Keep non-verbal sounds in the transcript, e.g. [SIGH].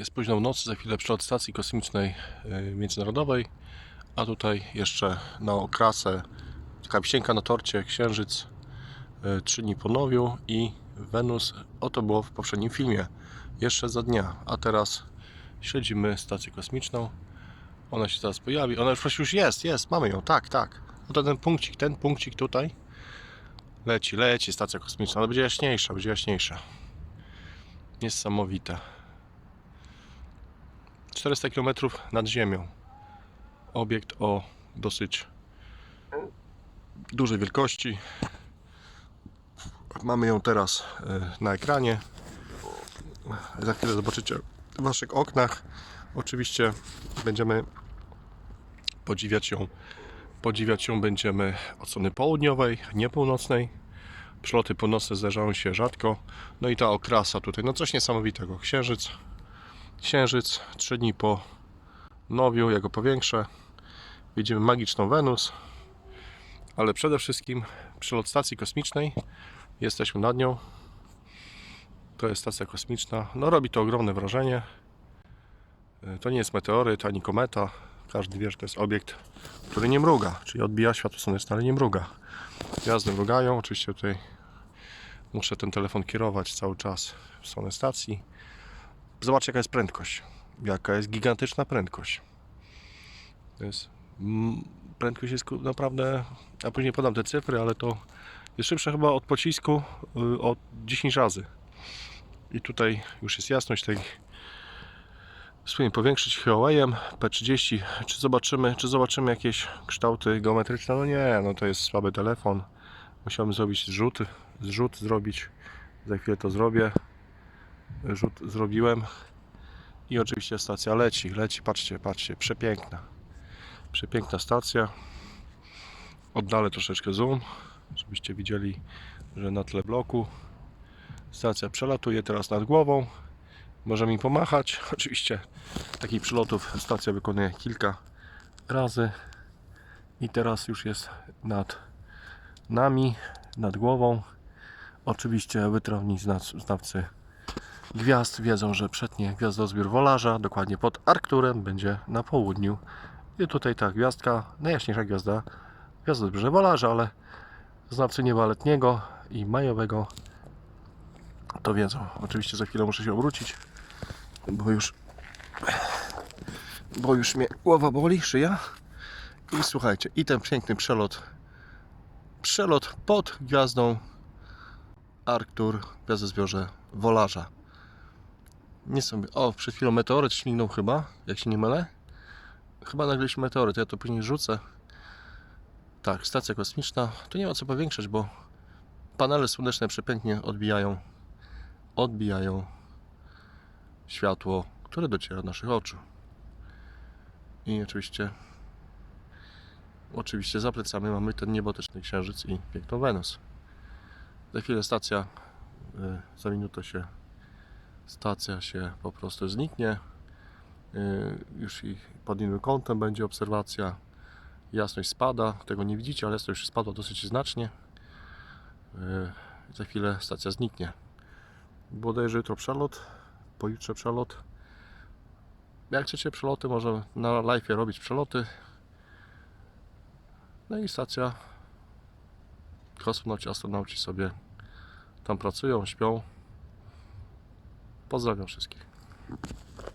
Jest późno w nocy, za chwilę przylot stacji kosmicznej y, międzynarodowej, a tutaj jeszcze na okrasę taka wisienka na torcie, Księżyc, y, trzy dni po nowiu i Wenus. O to było w poprzednim filmie, jeszcze za dnia, a teraz śledzimy stację kosmiczną. Ona się zaraz pojawi, ona już właściwie już jest, jest, mamy ją, tak, tak. No ten punkcik, ten punkcik tutaj leci, leci stacja kosmiczna, ale będzie jaśniejsza, będzie jaśniejsza. Niesamowite. 400 km nad ziemią. Obiekt o dosyć dużej wielkości. Mamy ją teraz e, na ekranie. Za chwilę zobaczycie w Waszych oknach. Oczywiście będziemy podziwiać ją. Podziwiać ją będziemy od strony południowej, nie północnej. Przeloty północne zdarzają się rzadko. No i ta okrasa tutaj, no coś niesamowitego. Księżyc, Księżyc, trzy dni po nowiu, ja go powiększę. Widzimy magiczną Wenus, ale przede wszystkim przylot stacji kosmicznej. Jesteśmy nad nią. To jest stacja kosmiczna. No robi to ogromne wrażenie. To nie jest meteoryt ani kometa. Każdy wie, że to jest obiekt, który nie mruga, czyli odbija światło słoneczne, ale nie mruga. Gwiazdy mrugają. Oczywiście tutaj muszę ten telefon kierować cały czas w stronę stacji. Zobaczcie, jaka jest prędkość. Jaka jest gigantyczna prędkość. To jest. mm, Prędkość jest naprawdę. Ja później podam te cyfry, ale to jest szybsze chyba od pocisku y, o 10 razy. I tutaj już jest jasność tej. Spróbuję powiększyć Huawei'em P30. Czy zobaczymy, czy zobaczymy jakieś kształty geometryczne? No nie, no to jest słaby telefon. Musiałbym zrobić zrzut, zrzut zrobić. Za chwilę to zrobię rzut zrobiłem i oczywiście stacja leci, leci, patrzcie, patrzcie, przepiękna przepiękna stacja. Oddalę troszeczkę zoom żebyście widzieli, że na tle bloku stacja przelatuje teraz nad głową. Może mi pomachać, [LAUGHS] oczywiście takich przylotów stacja wykonuje kilka razy. I teraz już jest nad nami, nad głową. Oczywiście wytrawni znawcy gwiazd wiedzą, że przetnie gwiazdozbiór Wolarza, dokładnie pod Arkturem, będzie na południu. I tutaj ta gwiazdka, najjaśniejsza gwiazda, gwiazdozbiorze Wolarza, ale znawcy nieba letniego i majowego to wiedzą. Oczywiście za chwilę muszę się obrócić, bo już bo już mnie głowa boli, szyja. I słuchajcie, i ten piękny przelot przelot pod gwiazdą Arktur, gwiazdozbiorze Wolarza. Nie są. O, przed chwilą meteoryt śmignął chyba, jak się nie mylę. Chyba nagliśmy meteoryt, ja to później rzucę. Tak, stacja kosmiczna. Tu nie ma co powiększać, bo panele słoneczne przepięknie odbijają odbijają światło, które dociera do naszych oczu. I oczywiście oczywiście za plecami mamy ten niebotyczny księżyc i piękną Wenus. Za chwilę stacja y, za minutę się stacja się po prostu zniknie. Yy, Już i pod innym kątem będzie obserwacja. Jasność spada, tego nie widzicie, ale jasność spadła dosyć znacznie. Yy, Za chwilę stacja zniknie. Bodajże jutro przelot, pojutrze przelot. Jak chcecie przeloty, może na live robić przeloty. No i stacja. Kosmonauci, astronauci sobie tam pracują, śpią. Pozdrawiam wszystkich.